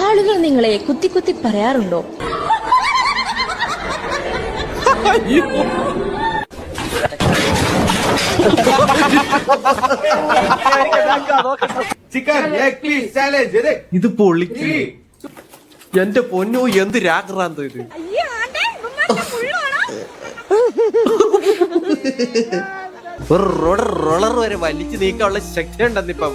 ആളുകൾ നിങ്ങളെ കുത്തി കുത്തി പറയാറുണ്ടോ? ഇത് പൊളിക്ക് എന്റെ പൊന്നോ എന്ത് രാഗ്രാന്ത ഇത്? റോളർ വരെ വലിച്ചു നീക്കാനുള്ള ശക്തി ഉണ്ടെന്നിപ്പം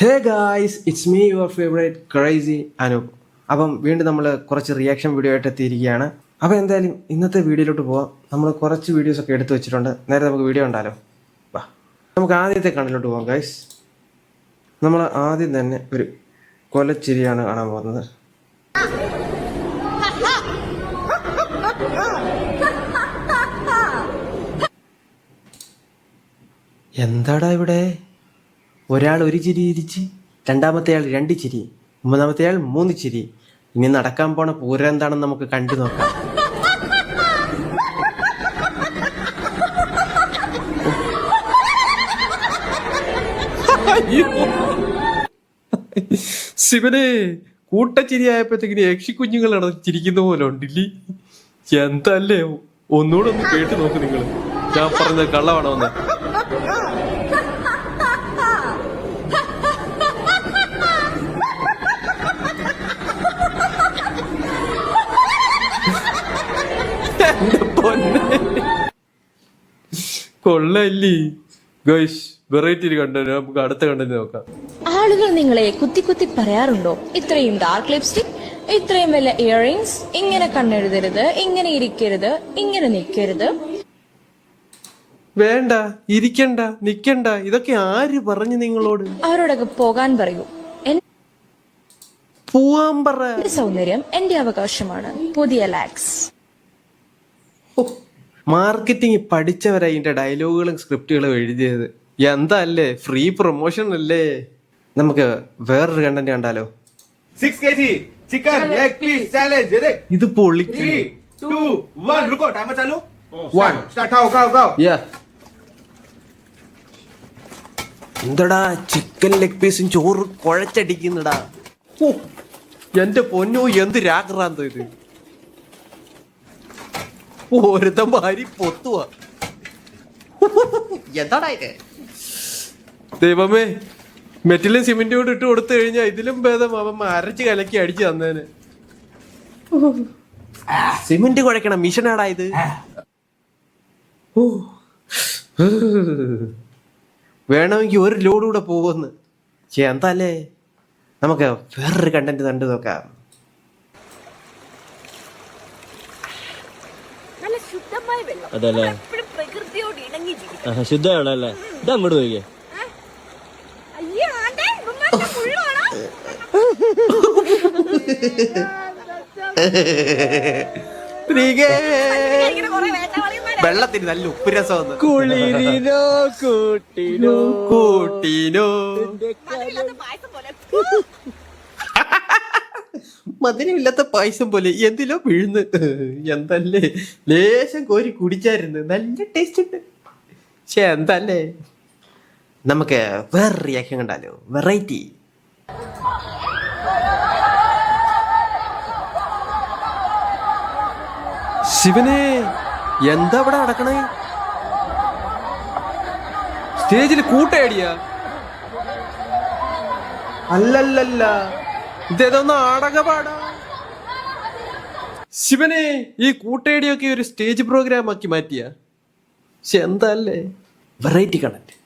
hey guys it's me your favourite crazy Anoop അപ്പം വീണ്ടും നമ്മൾ കുറച്ച് റിയാക്ഷൻ വീഡിയോ ആയിട്ട് എത്തിയിരിക്കുകയാണ്. അപ്പോൾ എന്തായാലും ഇന്നത്തെ വീഡിയോയിലോട്ട് പോവാം. നമ്മൾ കുറച്ച് വീഡിയോസ് ഒക്കെ എടുത്തു വെച്ചിട്ടുണ്ട്. നേരെ നമുക്ക് വീഡിയോ ഉണ്ടാലോ വാ. നമുക്ക് ആദ്യത്തെ കണ്ണിലോട്ട് പോവാം ഗൈസ് നമ്മൾ ആദ്യം തന്നെ ഒരു കൊലച്ചിരിയാണ് കാണാൻ പോകുന്നത്. എന്താടാ ഇവിടെ? ഒരാൾ ഒരു ചിരി ഇരിച്ച് രണ്ടാമത്തെ ആൾ രണ്ട് ചിരി മൂന്നാമത്തെ ആൾ മൂന്ന് ചിരി. ഇനി നടക്കാൻ പോണ പൂരം എന്താണെന്ന് നമുക്ക് കണ്ടു നോക്കാം. ശിവനെ കൂട്ടച്ചിരിയായപ്പോഴത്തേക്കിന് യക്ഷി കുഞ്ഞുങ്ങൾ ചിരിക്കുന്ന പോലെ ഉണ്ടില്ലേ എന്തല്ലേ ഒന്നുകൂടെ ഒന്ന് കേട്ട് നോക്ക് നിങ്ങൾ ഞാൻ പറഞ്ഞത് കള്ളമാണോ എന്ന്. കൊള്ളല്ലേ? ഗൈസ് വെറൈറ്റി കണ്ടന്റ് നമുക്ക് അടുത്ത കണ്ടന്റ് നോക്കാം. ആളുകൾ നിങ്ങളെ കുത്തി കുത്തി പറയാറുണ്ടോ? ഇത്രയും ഡാർക്ക് ലിപ്സ്റ്റിക് ഇത്രയും വല്ല ഇയറിങ്സ് ഇങ്ങനെ കണ്ണെഴുതരുത് ഇങ്ങനെ ഇരിക്കരുത് ഇങ്ങനെ നിൽക്കരുത് വേണ്ട ഇരിക്കണ്ട നിക്കണ്ട ഇതൊക്കെ ആര് പറഞ്ഞു നിങ്ങളോട്? അവരോടൊക്കെ പോകാൻ പറയൂ. പോവാൻ പറ. എന്റെ സൗന്ദര്യം എന്റെ അവകാശമാണ്. പുതിയ ലാക്സ് ഓ. മാർക്കറ്റിംഗ് പഠിച്ചവരായി ഇതിന്റെ ഡയലോഗുകളും സ്ക്രിപ്റ്റുകളും എഴുതിയത്. എന്താ അല്ലേ ഫ്രീ പ്രൊമോഷൻ അല്ലേ? നമുക്ക് വേറൊരു കണ്ടന്റ് കണ്ടാലോ? ചിക്കൻ ലെഗ് പീസ് ഇത് പൊളിക്കും. സ്റ്റാർട്ട് ആവോ എന്തടാ? ചിക്കൻ ലെഗ് പീസും ചോറ് കുഴച്ചടിക്കുന്നടാ. ഓ എന്റെ പൊന്നോ എന്ത് രാഗ്രാന്തോ ഇത്? ഓരത്തെ ഭാര്യ പൊത്തുവാ. എന്താടാ ഇത്? ദൈവമേ മെറ്റലും സിമെന്റും കൂടെ ഇട്ട് കൊടുത്തു കഴിഞ്ഞാൽ ഇതിലും ഭേദം അവൻ അരച്ച് കലക്കി അടിച്ചു തന്നേന്. സിമെന്റ് കുഴക്കണം മിഷനാടാ ഇത്. ഓ. വേണമെങ്കിൽ ഒരു ലോഡ് കൂടെ പോകുമെന്ന് ചേ എന്താല്ലേ നമുക്ക് വേറൊരു കണ്ടന്റ് കണ്ടു നോക്കാം. നല്ല ശുദ്ധമായ വെള്ളം. അതല്ലേ? എപ്പോഴും പ്രകൃതിയോട് ഇണങ്ങി ജീവിക്കും ശുദ്ധമാണ് അല്ലേ? ഇത് അങ്ങോട്ട് പോയിക്കേ അയ്യോ ആണ്ടേ ഇവന്മാരുടെ മുള്ളുവാണോ ഇങ്ങനെ കുറെ വേട്ടവാളിയന്മാരാ വെള്ളത്തിന് നല്ല ഉപ്പ് രസം കുളിരിനോ കൂട്ടിനോ? കൂട്ടിനോ. മധുരമില്ലാത്ത പായസം പോലെ. മധുരമില്ലാത്ത പായസം പോലെ എന്തിലോ വീഴുന്നു. എന്തല്ലേ? ലേശം കോരി കുടിച്ചായിരുന്നു. നല്ല ടേസ്റ്റ് ഉണ്ട്. പക്ഷെ എന്തല്ലേ? നമുക്ക് വേറെ റിയാക്ഷൻ കണ്ടാലോ? വെറൈറ്റി ശിവനെ എന്താ ഇവിടെ നടക്കണേ? സ്റ്റേജിൽ കൂട്ടേടിയ അല്ലല്ലല്ല. ഇതേതോ നാടകപാടാ. ശിവനെ ഈ കൂട്ടേടിയൊക്കെ ഒരു സ്റ്റേജ് പ്രോഗ്രാം ആക്കി മാറ്റിയ. പക്ഷെ എന്താല്ലേ? വെറൈറ്റി കണ്ടന്റ്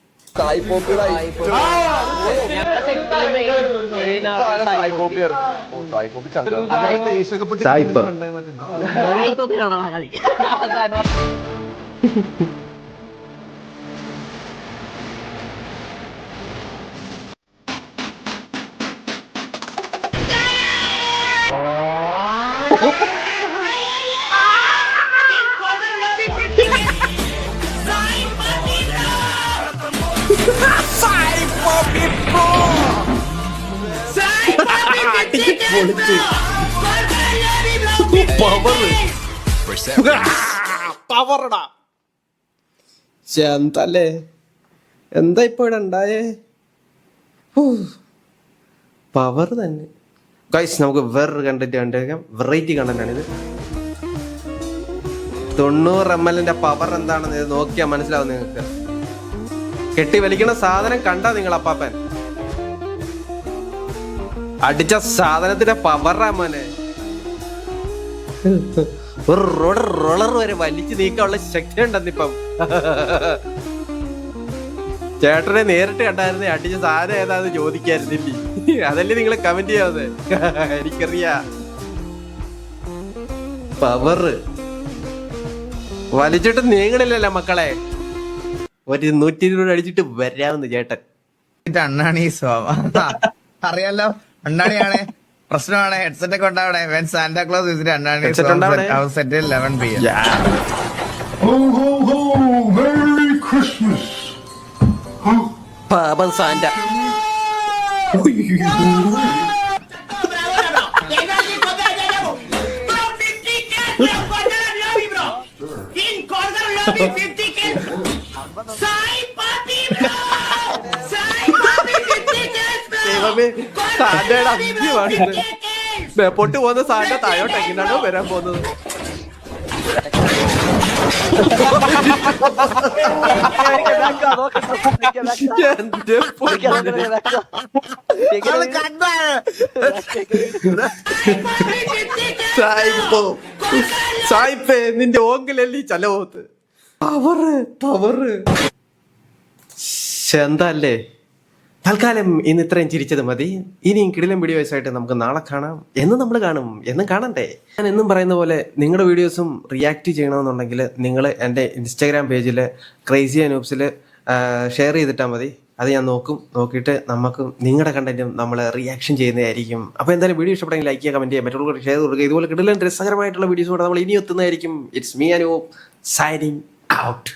സായിപ്പ് പൊളിച്ച്. പവർ പവറടാ എന്തല്ലേ എന്താ ഇപ്പൊ ഇവിടെ ഉണ്ടായേ? പവർ തന്നെ. ഗൈസ് നമുക്ക് വേറൊരു കണ്ടന്റ് കണ്ടേക്കാം. വെറൈറ്റി കണ്ടന്റ് ആണിത്. തൊണ്ണൂറ് എം എല്ലിന്റെ പവർ എന്താണെന്ന് ഇത് നോക്കിയാൽ മനസ്സിലാവും നിങ്ങൾക്ക്. കെട്ടി വലിക്കണ സാധനം കണ്ടാ നിങ്ങൾ അപ്പാപ്പൻ. അടിച്ച സാധനത്തിന്റെ പവറാ മോനെ. ഒരു റോളർ വരെ വലിച്ചു നീക്കാനുള്ള ശക്തി ഉണ്ടെന്നിപ്പം ചേട്ടനെ നേരിട്ട് കണ്ടായിരുന്നേ അടിച്ച സാധനം ഏതാന്ന് ചോദിക്കായിരുന്നില്ലേ അതല്ലേ നിങ്ങൾ കമന്റ് ചെയ്യാതെ? എനിക്കറിയാ. പവറ് വലിച്ചിട്ട് നീങ്ങണില്ലല്ലോ മക്കളെ. ഒരു നൂറ്റി ഇരുപത് അടിച്ചിട്ട് വരാമെന്ന് ചേട്ടൻ. ഇത് അണ്ണാണി സ്വാമ അറിയാലോ? അണ്ണാണിയാണ് പ്രശ്നമാണ്. ഹെഡ്സെറ്റ് ഒക്കെ ഉണ്ടാവണേ വെൻ സാന്റാ ക്ലോസ് വിസിറ്റ് അണ്ണാണി? Set eleven P M ho! Merry Christmas! പാപം അഞ്ച് സാന്റയുടെ അന്ത്യമാണ് പോകുന്ന സാന്റ താഴോട്ട് എങ്ങനെയാണോ വരാൻ പോകുന്നത്. സായിപ്പോ നിന്റെ ഓങ്കിലല്ലേ ചലവത്ത്? പവറ് പവറ് എന്തല്ലേ തൽക്കാലം ഇന്ന് ഇത്രയും ചിരിച്ചത് മതി. ഇനിയും കിടിലം വീഡിയോസായിട്ട് നമുക്ക് നാളെ കാണാം. എന്ന് നമ്മൾ കാണും. എന്നും കാണണ്ടേ? ഞാൻ എന്നും പറയുന്ന പോലെ നിങ്ങളുടെ വീഡിയോസും റിയാക്ട് ചെയ്യണമെന്നുണ്ടെങ്കിൽ നിങ്ങൾ എന്റെ ഇൻസ്റ്റാഗ്രാം പേജിൽ ക്രൈസി അനൂപ്സിൽ ഷെയർ ചെയ്തിട്ടാൽ മതി. അത് ഞാൻ നോക്കും. നോക്കിയിട്ട് നമുക്കും നിങ്ങളുടെ കണ്ടന്റും നമ്മൾ റിയാക്ഷൻ ചെയ്യുന്നതായിരിക്കും. അപ്പോൾ എന്തായാലും വീഡിയോ ഇഷ്ടപ്പെട്ടെങ്കിൽ ലൈക്ക് ചെയ്യുക കമന്റ് ചെയ്യുക മറ്റുള്ളവർ ഷെയർ കൊടുക്കുക. ഇതുപോലെ കിടിലം രസകരമായിട്ടുള്ള വീഡിയോസ് കൂടെ നമ്മൾ ഇനി എത്തുന്നതായിരിക്കും. It's me Anoop signing out